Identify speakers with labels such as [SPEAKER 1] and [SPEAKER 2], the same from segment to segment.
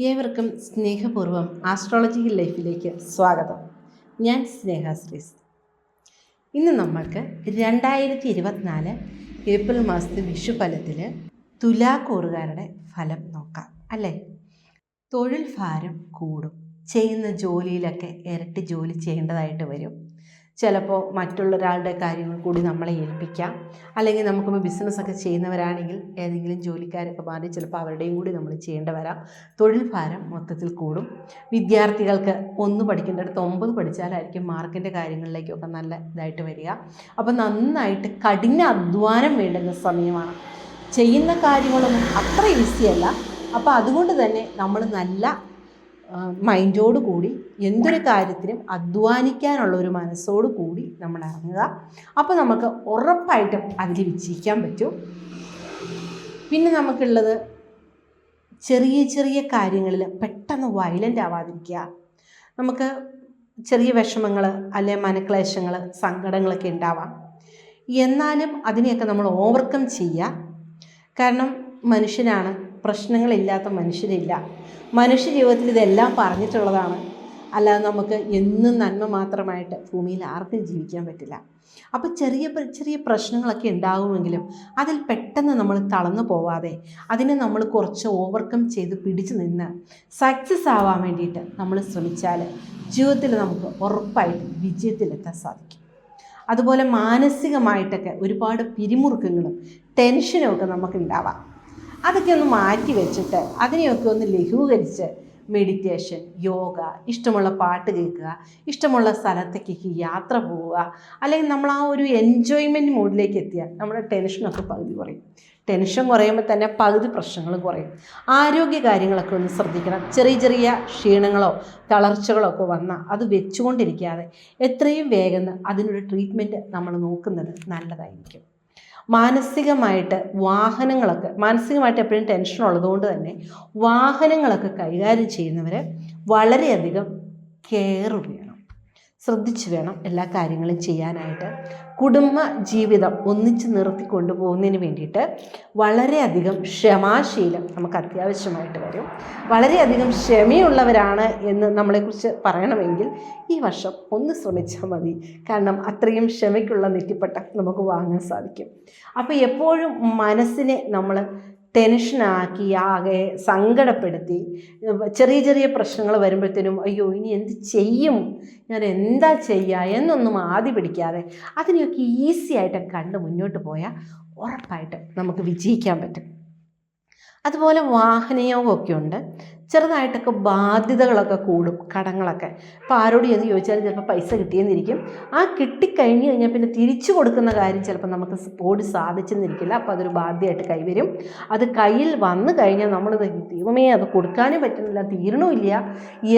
[SPEAKER 1] ഏവർക്കും സ്നേഹപൂർവം ആസ്ട്രോളജിക്കൽ ലൈഫിലേക്ക് സ്വാഗതം. ഞാൻ സ്നേഹ ശ്രീസ്. ഇന്ന് നമ്മൾക്ക് രണ്ടായിരത്തി ഇരുപത്തിനാല് ഏപ്രിൽ മാസത്തെ വിഷു വിഷുഫലത്തിൽ തുലാക്കൂറുകാരുടെ ഫലം നോക്കാം അല്ലേ? തൊഴിൽ ഭാരം കൂടും. ചെയ്യുന്ന ജോലിയിലൊക്കെ ഇരട്ടി ജോലി ചെയ്യേണ്ടതായിട്ട് വരും. ചിലപ്പോൾ മറ്റുള്ള ഒരാളുടെ കാര്യങ്ങൾ കൂടി നമ്മളെ ഏൽപ്പിക്കാം. അല്ലെങ്കിൽ നമുക്കിപ്പോൾ ബിസിനസ്സൊക്കെ ചെയ്യുന്നവരാണെങ്കിൽ ഏതെങ്കിലും ജോലിക്കാരൊക്കെ മാറി ചിലപ്പോൾ അവരുടെയും കൂടി നമ്മൾ ചെയ്യേണ്ട വരാം. തൊഴിൽ ഭാരം മൊത്തത്തിൽ കൂടും. വിദ്യാർത്ഥികൾക്ക് ഒന്ന് പഠിക്കേണ്ടടുത്ത് ഒമ്പത് പഠിച്ചാലായിരിക്കും മാർക്കിന്റെ കാര്യങ്ങളിലേക്കൊക്കെ നല്ല ഇതായിട്ട് വരിക. അപ്പോൾ നന്നായിട്ട് കഠിന അധ്വാനം വേണ്ടുന്ന സമയമാണ്. ചെയ്യുന്ന കാര്യങ്ങളൊന്നും അത്ര ഈസിയല്ല അപ്പോൾ അതുകൊണ്ട് തന്നെ നമ്മൾ നല്ല മൈൻഡോട് കൂടി എന്തൊരു കാര്യത്തിനും അധ്വാനിക്കാനുള്ള ഒരു മനസ്സോട് കൂടി നമ്മൾ ഇറങ്ങുക. അപ്പോൾ നമുക്ക് ഉറപ്പായിട്ടും അതിൽ വിജയിക്കാൻ പറ്റും. പിന്നെ നമുക്കുള്ളത് ചെറിയ ചെറിയ കാര്യങ്ങളിൽ പെട്ടെന്ന് വയലന്റ് ആവാതിരിക്കുക. നമുക്ക് ചെറിയ വിഷമങ്ങൾ അല്ലെ മനക്ലേശങ്ങൾ സങ്കടങ്ങളൊക്കെ ഉണ്ടാവാം. എന്നാലും അതിനെയൊക്കെ നമ്മൾ ഓവർകം ചെയ്യുക. കാരണം മനുഷ്യനാണ് പ്രശ്നങ്ങളില്ലാത്ത മനുഷ്യരില്ല. മനുഷ്യ ജീവിതത്തിൽ ഇതെല്ലാം പറഞ്ഞിട്ടുള്ളതാണ്. അല്ലാതെ നമുക്ക് എന്നും നന്മ മാത്രമായിട്ട് ഭൂമിയിൽ ആർക്കും ജീവിക്കാൻ പറ്റില്ല. അപ്പോൾ ചെറിയ ചെറിയ പ്രശ്നങ്ങളൊക്കെ ഉണ്ടാകുമെങ്കിലും അതിൽ പെട്ടെന്ന് നമ്മൾ തളർന്നു പോവാതെ അതിനെ നമ്മൾ കുറച്ച് ഓവർകം ചെയ്ത് പിടിച്ചു നിന്ന് സക്സസ് ആവാൻ വേണ്ടിയിട്ട് നമ്മൾ ശ്രമിച്ചാൽ ജീവിതത്തിൽ നമുക്ക് ഉറപ്പായിട്ട് വിജയത്തിലെത്താൻ സാധിക്കും. അതുപോലെ മാനസികമായിട്ടൊക്കെ ഒരുപാട് പിരിമുറുക്കങ്ങളും ടെൻഷനും ഒക്കെ നമുക്ക് ഉണ്ടാവാം. അതൊക്കെ ഒന്ന് മാറ്റി വെച്ചിട്ട് അതിനെയൊക്കെ ഒന്ന് ലഘൂകരിച്ച് മെഡിറ്റേഷൻ യോഗ ഇഷ്ടമുള്ള പാട്ട് കേൾക്കുക ഇഷ്ടമുള്ള സ്ഥലത്തേക്ക് യാത്ര പോവുക അല്ലെങ്കിൽ നമ്മൾ ആ ഒരു എൻജോയ്മെന്റ് മൂഡിലേക്ക് എത്തിയാൽ നമ്മുടെ ടെൻഷനൊക്കെ പകുതി കുറയും. ടെൻഷൻ കുറയുമ്പോൾ തന്നെ പകുതി പ്രശ്നങ്ങളും കുറയും. ആരോഗ്യ കാര്യങ്ങളൊക്കെ ഒന്ന് ശ്രദ്ധിക്കണം. ചെറിയ ചെറിയ ക്ഷീണങ്ങളോ തളർച്ചകളോ ഒക്കെ വന്നാൽ അത് വെച്ചുകൊണ്ടിരിക്കാതെ എത്രയും വേഗം അതിനൊരു ട്രീറ്റ്മെന്റ് നമ്മൾ നോക്കുന്നത് നല്ലതായിരിക്കും. മാനസികമായിട്ട് വാഹനങ്ങളൊക്കെ മാനസികമായിട്ട് എപ്പോഴും ടെൻഷൻ ഉള്ളതുകൊണ്ട് തന്നെ വാഹനങ്ങളൊക്കെ കൈകാര്യം ചെയ്യുന്നവർ വളരെയധികം കെയർ വേണം ശ്രദ്ധിച്ച് വേണം എല്ലാ കാര്യങ്ങളും ചെയ്യാനായിട്ട്. കുടുംബ ജീവിതം ഒന്നിച്ച് നിർത്തി കൊണ്ടുപോകുന്നതിന് വേണ്ടിയിട്ട് വളരെയധികം ക്ഷമാശീലം നമുക്ക് അത്യാവശ്യമായിട്ട് വരും. വളരെയധികം ക്ഷമയുള്ളവരാണ് എന്ന് നമ്മളെക്കുറിച്ച് പറയണമെങ്കിൽ ഈ വർഷം ഒന്ന് ശ്രമിച്ചാൽ മതി. കാരണം അത്രയും ക്ഷമയ്ക്കുള്ള നെറ്റിപ്പട്ടം നമുക്ക് വാങ്ങാൻ സാധിക്കും. അപ്പോൾ എപ്പോഴും മനസ്സിനെ നമ്മൾ ടെൻഷനാക്കി ആകെ സങ്കടപ്പെടുത്തി. ചെറിയ ചെറിയ പ്രശ്നങ്ങൾ വരുമ്പോഴത്തേനും അയ്യോ ഇനി എന്ത് ചെയ്യും? ഞാൻ എന്താ ചെയ്യുക എന്നൊന്നും ആദ്യ പിടിക്കാതെ. അതിനെയൊക്കെ ഈസി ആയിട്ട് കണ്ട് മുന്നോട്ട് പോയാൽ ഉറപ്പായിട്ട് നമുക്ക് വിജയിക്കാൻ പറ്റും. അതുപോലെ വാഹനയോഗമൊക്കെ ഉണ്ട്. ചെറുതായിട്ടൊക്കെ ബാധ്യതകളൊക്കെ കൂടും കടങ്ങളൊക്കെ. അപ്പോൾ ആരോട് ചെന്ന് ചോദിച്ചാലും ചിലപ്പോൾ പൈസ കിട്ടിയെന്നിരിക്കും. ആ കിട്ടിക്കഴിഞ്ഞ് കഴിഞ്ഞാൽ പിന്നെ തിരിച്ചു കൊടുക്കുന്ന കാര്യം ചിലപ്പോൾ നമുക്ക് ഓടി സാധിച്ചെന്നിരിക്കില്ല. അപ്പോൾ അതൊരു ബാധ്യമായിട്ട് കൈവരും. അത് കയ്യിൽ വന്നു കഴിഞ്ഞാൽ നമ്മൾ ദൈവമേ അത് കൊടുക്കാനും പറ്റുന്നില്ല തീരണമില്ല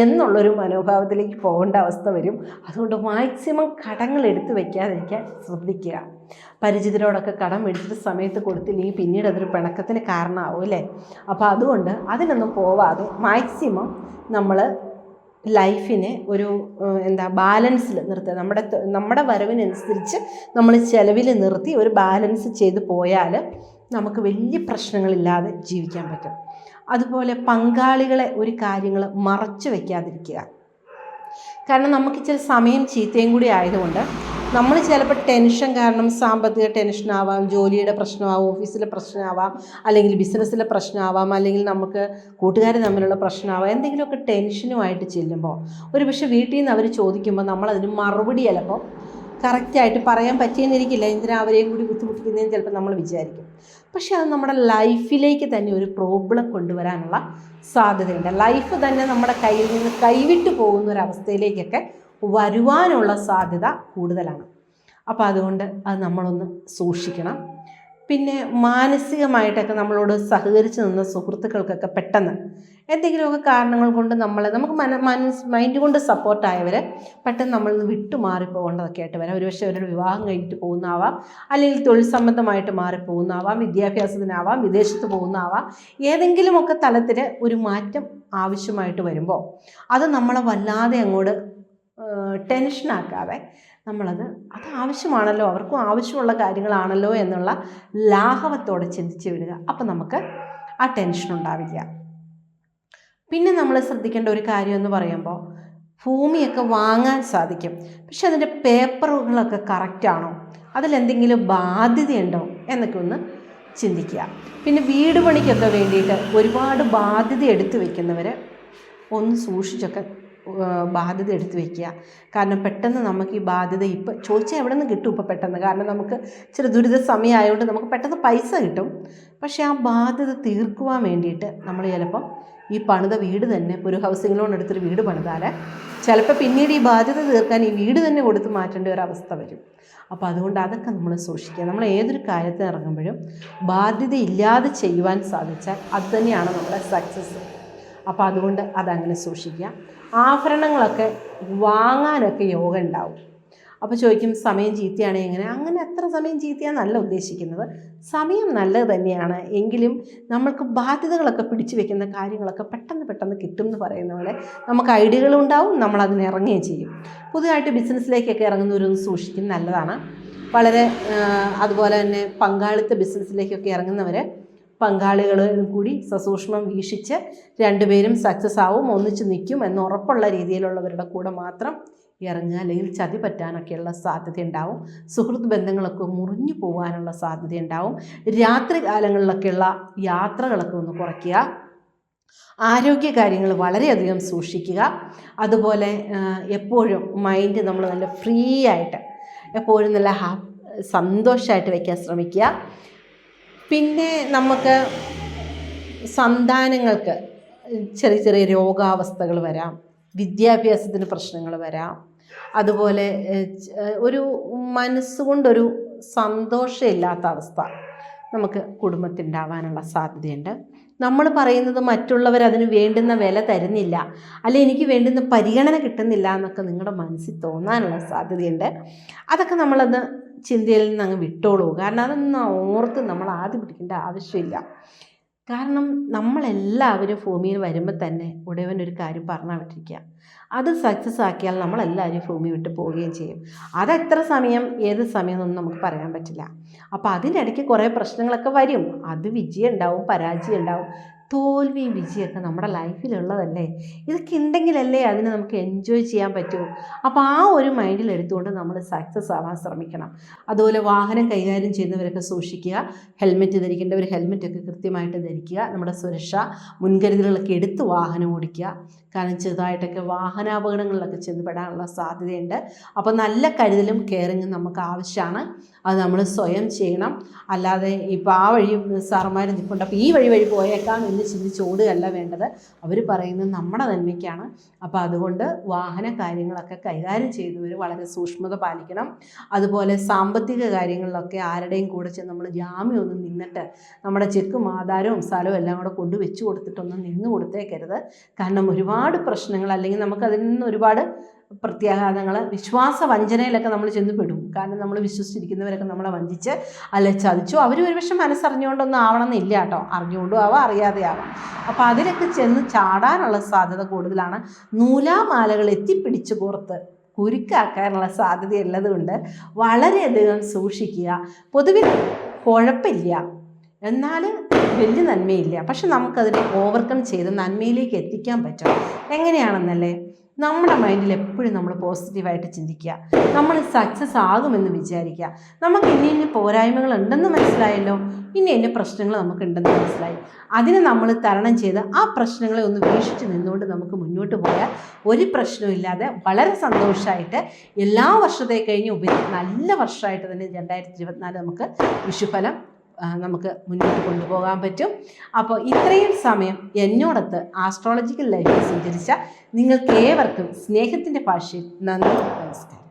[SPEAKER 1] എന്നുള്ളൊരു മനോഭാവത്തിലേക്ക് പോകേണ്ട അവസ്ഥ വരും. അതുകൊണ്ട് മാക്സിമം കടങ്ങൾ എടുത്തു വയ്ക്കാതിരിക്കാൻ ശ്രദ്ധിക്കുക. പരിചിതരോടൊക്കെ കടം മേടിച്ചിട്ട് സമയത്ത് കൊടുത്തില്ലെങ്കിൽ പിന്നീട് അതൊരു പിണക്കത്തിന് കാരണമാവും അല്ലേ? അപ്പോൾ അതുകൊണ്ട് അതിനൊന്നും പോവാതെ മാക്സിമം നമ്മൾ ലൈഫിനെ ഒരു എന്താ ബാലൻസിൽ നിർത്തുക. നമ്മുടെ നമ്മുടെ വരവിനനുസരിച്ച് നമ്മൾ ചിലവിൽ നിർത്തി ഒരു ബാലൻസ് ചെയ്ത് പോയാൽ നമുക്ക് വലിയ പ്രശ്നങ്ങളില്ലാതെ ജീവിക്കാൻ പറ്റും. അതുപോലെ പങ്കാളികളെ ഒരു കാര്യങ്ങൾ മറച്ചു വയ്ക്കാതിരിക്കുക കാരണം നമുക്ക് ചില സമയം ചീത്തയും കൂടി ആയതുകൊണ്ട് നമ്മൾ ചിലപ്പോൾ ടെൻഷൻ കാരണം സാമ്പത്തിക ടെൻഷനാവാം ജോലിയുടെ പ്രശ്നമാവാം ഓഫീസിലെ പ്രശ്നമാവാം അല്ലെങ്കിൽ ബിസിനസ്സിലെ പ്രശ്നമാവാം അല്ലെങ്കിൽ നമുക്ക് കൂട്ടുകാർ തമ്മിലുള്ള പ്രശ്നമാവാം എന്തെങ്കിലുമൊക്കെ ടെൻഷനുമായിട്ട് ചെല്ലുമ്പോൾ ഒരു പക്ഷേ വീട്ടിൽ നിന്ന് അവർ ചോദിക്കുമ്പോൾ നമ്മളതിന് മറുപടി ചിലപ്പോൾ കറക്റ്റായിട്ട് പറയാൻ പറ്റിയെന്നിരിക്കില്ല എന്തിനാ അവരെയും കൂടി ബുദ്ധിമുട്ടിക്കുന്നതെന്ന് ചിലപ്പോൾ നമ്മൾ വിചാരിക്കും. പക്ഷേ അത് നമ്മുടെ ലൈഫിലേക്ക് തന്നെ ഒരു പ്രോബ്ലം കൊണ്ടുവരാനുള്ള സാധ്യതയുണ്ട്. ലൈഫ് തന്നെ നമ്മുടെ കയ്യിൽ നിന്ന് കൈവിട്ടു പോകുന്ന ഒരവസ്ഥയിലേക്കൊക്കെ വരുവാനുള്ള സാധ്യത കൂടുതലാണ്. അപ്പോൾ അതുകൊണ്ട് അത് നമ്മളൊന്ന് സൂക്ഷിക്കണം. പിന്നെ മാനസികമായിട്ടൊക്കെ നമ്മളോട് സഹകരിച്ച് നിന്ന സുഹൃത്തുക്കൾക്കൊക്കെ പെട്ടെന്ന് എന്തെങ്കിലുമൊക്കെ കാരണങ്ങൾ കൊണ്ട് നമ്മളെ നമുക്ക് മന മനസ് മൈൻഡ് കൊണ്ട് സപ്പോർട്ടായവർ പെട്ടെന്ന് നമ്മൾ വിട്ടുമാറിപ്പോകേണ്ടതൊക്കെ ആയിട്ട് വരാം. ഒരുപക്ഷെ അവരുടെ വിവാഹം കഴിഞ്ഞിട്ട് പോകുന്നതാവാം. അല്ലെങ്കിൽ തൊഴിൽ സംബന്ധമായിട്ട് മാറിപ്പോകുന്നതാവാം. വിദ്യാഭ്യാസത്തിനാവാം. വിദേശത്ത് പോകുന്നതാവാം. ഏതെങ്കിലുമൊക്കെ തലത്തിൽ ഒരു മാറ്റം ആവശ്യമായിട്ട് വരുമ്പോൾ അത് നമ്മളെ വല്ലാതെ അങ്ങോട്ട് ടെൻഷനാക്കാതെ നമ്മളത് അത് ആവശ്യമാണല്ലോ അവർക്കും ആവശ്യമുള്ള കാര്യങ്ങളാണല്ലോ എന്നുള്ള ലാഘവത്തോടെ ചിന്തിച്ച് വിടുക. അപ്പം നമുക്ക് ആ ടെൻഷൻ ഉണ്ടാവില്ല. പിന്നെ നമ്മൾ ശ്രദ്ധിക്കേണ്ട ഒരു കാര്യം എന്ന് പറയുമ്പോൾ ഭൂമിയൊക്കെ വാങ്ങാൻ സാധിക്കും. പക്ഷെ അതിന്റെ പേപ്പറുകളൊക്കെ കറക്റ്റാണോ അതിലെന്തെങ്കിലും ബാധ്യതയുണ്ടോ? എന്നൊക്കെ ഒന്ന് ചിന്തിക്കുക. പിന്നെ വീട് പണിക്കൊക്കെ വേണ്ടിയിട്ട് ഒരുപാട് ബാധ്യത എടുത്തു വയ്ക്കുന്നവർ ഒന്ന് സൂക്ഷിച്ചൊക്കെ ബാധ്യത എടുത്തു വയ്ക്കുക കാരണം പെട്ടെന്ന് നമുക്ക് ഈ ബാധ്യത ഇപ്പം ചോദിച്ചാൽ എവിടെ നിന്ന് കിട്ടും ഇപ്പോൾ പെട്ടെന്ന്? കാരണം നമുക്ക് ഇച്ചിരി ദുരിത സമയമായതുകൊണ്ട് നമുക്ക് പെട്ടെന്ന് പൈസ കിട്ടും. പക്ഷേ ആ ബാധ്യത തീർക്കുവാൻ വേണ്ടിയിട്ട് നമ്മൾ ചിലപ്പം ഈ പണിത വീട് തന്നെ ഒരു ഹൗസിംഗ് ലോൺ എടുത്തൊരു വീട് പണിതാൽ ചിലപ്പോൾ പിന്നീട് ഈ ബാധ്യത തീർക്കാൻ ഈ വീട് തന്നെ കൊടുത്ത് മാറ്റേണ്ട ഒരു അവസ്ഥ വരും. അപ്പോൾ അതുകൊണ്ട് അതൊക്കെ നമ്മൾ സൂക്ഷിക്കുക. നമ്മൾ ഏതൊരു കാര്യത്തിന് ഇറങ്ങുമ്പോഴും ബാധ്യത ഇല്ലാതെ ചെയ്യുവാൻ സാധിച്ചാൽ അത് തന്നെയാണ് നമ്മുടെ സക്സസ്. അപ്പോൾ അതുകൊണ്ട് അതങ്ങനെ സൂക്ഷിക്കുക. ആഭരണങ്ങളൊക്കെ വാങ്ങാനൊക്കെ യോഗ ഉണ്ടാവും. അപ്പോൾ ചോദിക്കും സമയം ചീത്തയാണ് എങ്ങനെ? അങ്ങനെ എത്ര സമയം ചീത്തയാണെന്നല്ല ഉദ്ദേശിക്കുന്നത്. സമയം നല്ലത് തന്നെയാണ്. എങ്കിലും നമ്മൾക്ക് ബാധ്യതകളൊക്കെ പിടിച്ചു വെക്കുന്ന കാര്യങ്ങളൊക്കെ പെട്ടെന്ന് പെട്ടെന്ന് കിട്ടും എന്ന് പറയുന്ന പോലെ നമുക്ക് ഐഡിയകളും ഉണ്ടാവും. നമ്മൾ അതിന് ഇറങ്ങുകയും ചെയ്യും. പുതുതായിട്ട് ബിസിനസ്സിലേക്കൊക്കെ ഇറങ്ങുന്നവരൊന്ന് സൂക്ഷിക്കുന്നത് നല്ലതാണ്. വളരെ അതുപോലെ തന്നെ പങ്കാളിത്ത ബിസിനസ്സിലേക്കൊക്കെ ഇറങ്ങുന്നവർ പങ്കാളികളും കൂടി സസൂക്ഷ്മം വീക്ഷിച്ച് രണ്ടുപേരും സക്സസ് ആവും ഒന്നിച്ച് നിൽക്കും എന്ന് ഉറപ്പുള്ള രീതിയിലുള്ളവരുടെ കൂടെ മാത്രം ഇറങ്ങുക അല്ലെങ്കിൽ ചതി പറ്റാനൊക്കെയുള്ള സാധ്യത ഉണ്ടാവും. സുഹൃത്ത് ബന്ധങ്ങളൊക്കെ മുറിഞ്ഞു പോകാനുള്ള സാധ്യത ഉണ്ടാവും. രാത്രി കാലങ്ങളിലൊക്കെയുള്ള യാത്രകളൊക്കെ ഒന്ന് കുറയ്ക്കുക. ആരോഗ്യ കാര്യങ്ങൾ വളരെയധികം സൂക്ഷിക്കുക. അതുപോലെ എപ്പോഴും മൈൻഡ് നമ്മൾ നല്ല ഫ്രീ ആയിട്ട് എപ്പോഴും നല്ല ഹാ സന്തോഷമായിട്ട് വയ്ക്കാൻ ശ്രമിക്കുക. പിന്നെ നമുക്ക് സന്താനങ്ങൾക്ക് ചെറിയ ചെറിയ രോഗാവസ്ഥകൾ വരാം വിദ്യാഭ്യാസത്തിന് പ്രശ്നങ്ങൾ വരാം. അതുപോലെ ഒരു മനസ്സുകൊണ്ടൊരു സന്തോഷമില്ലാത്ത അവസ്ഥ നമുക്ക് കുടുംബത്തിനുണ്ടാവാനുള്ള സാധ്യതയുണ്ട്. നമ്മൾ പറയുന്നത് മറ്റുള്ളവർ അതിന് വേണ്ടുന്ന വില തരുന്നില്ല. അല്ലെ എനിക്ക് വേണ്ടുന്ന പരിഗണന കിട്ടുന്നില്ല എന്നൊക്കെ നിങ്ങളുടെ മനസ്സിൽ തോന്നാനുള്ള സാധ്യതയുണ്ട്. അതൊക്കെ നമ്മളത് ചിന്തയിൽ നിന്ന് അങ്ങ് വിട്ടോളൂ. കാരണം അതൊന്നും ഓർത്ത് നമ്മൾ ആദ്യം പിടിക്കേണ്ട ആവശ്യമില്ല. കാരണം നമ്മളെല്ലാവരും ഭൂമിയിൽ വരുമ്പോൾ തന്നെ ഉടയവൻ ഒരു കാര്യം പറഞ്ഞാൽ വിട്ടിരിക്കുക അത് സക്സസ് ആക്കിയാൽ നമ്മളെല്ലാവരും ഭൂമി വിട്ട് പോവുകയും ചെയ്യും. അതെത്ര സമയം ഏത് സമയം നമുക്ക് പറയാൻ പറ്റില്ല. അപ്പോൾ അതിനിടയ്ക്ക് കുറേ പ്രശ്നങ്ങളൊക്കെ വരും. അത് വിജയം ഉണ്ടാവും പരാജയം ഉണ്ടാവും തോൽവിയും വിജയമൊക്കെ നമ്മുടെ ലൈഫിലുള്ളതല്ലേ? ഇതൊക്കെ ഉണ്ടെങ്കിലല്ലേ അതിനെ നമുക്ക് എൻജോയ് ചെയ്യാൻ പറ്റൂ. അപ്പോൾ ആ ഒരു മൈൻഡിൽ എടുത്തുകൊണ്ട് നമ്മൾ സക്സസ് ആവാൻ ശ്രമിക്കണം. അതുപോലെ വാഹനം കൈകാര്യം ചെയ്യുന്നവരൊക്കെ സൂക്ഷിക്കുക. ഹെൽമെറ്റ് ധരിക്കേണ്ടവർ ഹെൽമെറ്റൊക്കെ കൃത്യമായിട്ട് ധരിക്കുക. നമ്മുടെ സുരക്ഷ മുൻകരുതലുകളൊക്കെ എടുത്ത് വാഹനം ഓടിക്കുക. കാരണം ചെറുതായിട്ടൊക്കെ വാഹനാപകടങ്ങളിലൊക്കെ ചെന്നുപെടാനുള്ള സാധ്യതയുണ്ട്. അപ്പോൾ നല്ല കരുതലും കെയറിങ്ങും നമുക്ക് ആവശ്യമാണ് അത് നമ്മൾ സ്വയം ചെയ്യണം. അല്ലാതെ ഇപ്പോൾ ആ വഴി സാറന്മാർ നിൽപ്പുണ്ട് അപ്പോൾ ഈ വഴി വഴി പോയേക്കാം എന്ന് ചിന്തിച്ച് ഓടുകയല്ല വേണ്ടത്. അവർ പറയുന്നത് നമ്മുടെ നന്മയ്ക്കാണ്. അപ്പോൾ അതുകൊണ്ട് വാഹന കാര്യങ്ങളൊക്കെ കൈകാര്യം ചെയ്തവർ വളരെ സൂക്ഷ്മത പാലിക്കണം. അതുപോലെ സാമ്പത്തിക കാര്യങ്ങളിലൊക്കെ ആരുടെയും കൂടെ ചെന്ന് നമ്മൾ ജാമ്യം ഒന്നും നിന്നിട്ട് നമ്മുടെ ചെക്കും ആധാരവും സ്ഥലവും എല്ലാം കൂടെ കൊണ്ടു വെച്ച് കൊടുത്തിട്ടൊന്നും നിന്ന് കൊടുത്തേക്കരുത്. കാരണം ഒരുപാട് പ്രശ്നങ്ങൾ അല്ലെങ്കിൽ നമുക്കതിൽ നിന്ന് ഒരുപാട് പ്രത്യാഘാതങ്ങൾ വിശ്വാസ വഞ്ചനയിലൊക്കെ നമ്മൾ ചെന്നുപെടും. കാരണം നമ്മൾ വിശ്വസിച്ചിരിക്കുന്നവരൊക്കെ നമ്മളെ വഞ്ചിച്ച് അല്ലെ ചതിച്ചു. അവർ ഒരുപക്ഷെ മനസ്സറിഞ്ഞുകൊണ്ടൊന്നും ആവണമെന്നില്ല കേട്ടോ. അറിഞ്ഞുകൊണ്ടും ആവാം അറിയാതെ ആവാം. അപ്പോൾ അതിലൊക്കെ ചെന്ന് ചാടാനുള്ള സാധ്യത കൂടുതലാണ്. നൂലാമാലകൾ എത്തിപ്പിടിച്ച് പുറത്ത് കുരുക്കാക്കാനുള്ള സാധ്യത ഉള്ളതുകൊണ്ട് വളരെയധികം സൂക്ഷിക്കുക. പൊതുവിൽ കുഴപ്പമില്ല. എന്നാൽ വലിയ നന്മയില്ല. പക്ഷെ നമുക്കതിനെ ഓവർകം ചെയ്ത് നന്മയിലേക്ക് എത്തിക്കാൻ പറ്റും. എങ്ങനെയാണെന്നല്ലേ? നമ്മുടെ മൈൻഡിൽ എപ്പോഴും നമ്മൾ പോസിറ്റീവായിട്ട് ചിന്തിക്കുക. നമ്മൾ സക്സസ് ആകുമെന്ന് വിചാരിക്കുക. നമുക്ക് ഇനി ഇനി പോരായ്മകൾ ഉണ്ടെന്ന് മനസ്സിലായല്ലോ? ഇനി എന്റെ പ്രശ്നങ്ങൾ നമുക്ക് ഉണ്ടെന്ന് മനസ്സിലായി. അതിനെ നമ്മൾ തരണം ചെയ്ത് ആ പ്രശ്നങ്ങളെ ഒന്ന് വീക്ഷിച്ച് നിന്നുകൊണ്ട് നമുക്ക് മുന്നോട്ട് പോയാൽ ഒരു പ്രശ്നവും ഇല്ലാതെ വളരെ സന്തോഷമായിട്ട് എല്ലാ വർഷത്തെ കഴിഞ്ഞ് ഉപരി നല്ല വർഷമായിട്ട് തന്നെ രണ്ടായിരത്തി ഇരുപത്തിനാല് നമുക്ക് വിഷുഫലം നമുക്ക് മുന്നോട്ട് കൊണ്ടുപോകാൻ പറ്റും. അപ്പോൾ ഇത്രയും സമയം എന്നോടൊത്ത് ആസ്ട്രോളജിക്കൽ ലൈഫിൽ സഞ്ചരിച്ച നിങ്ങൾക്ക് ഏവർക്കും സ്നേഹത്തിന്റെ ഭാഷയിൽ നന്ദി നമസ്കാരം.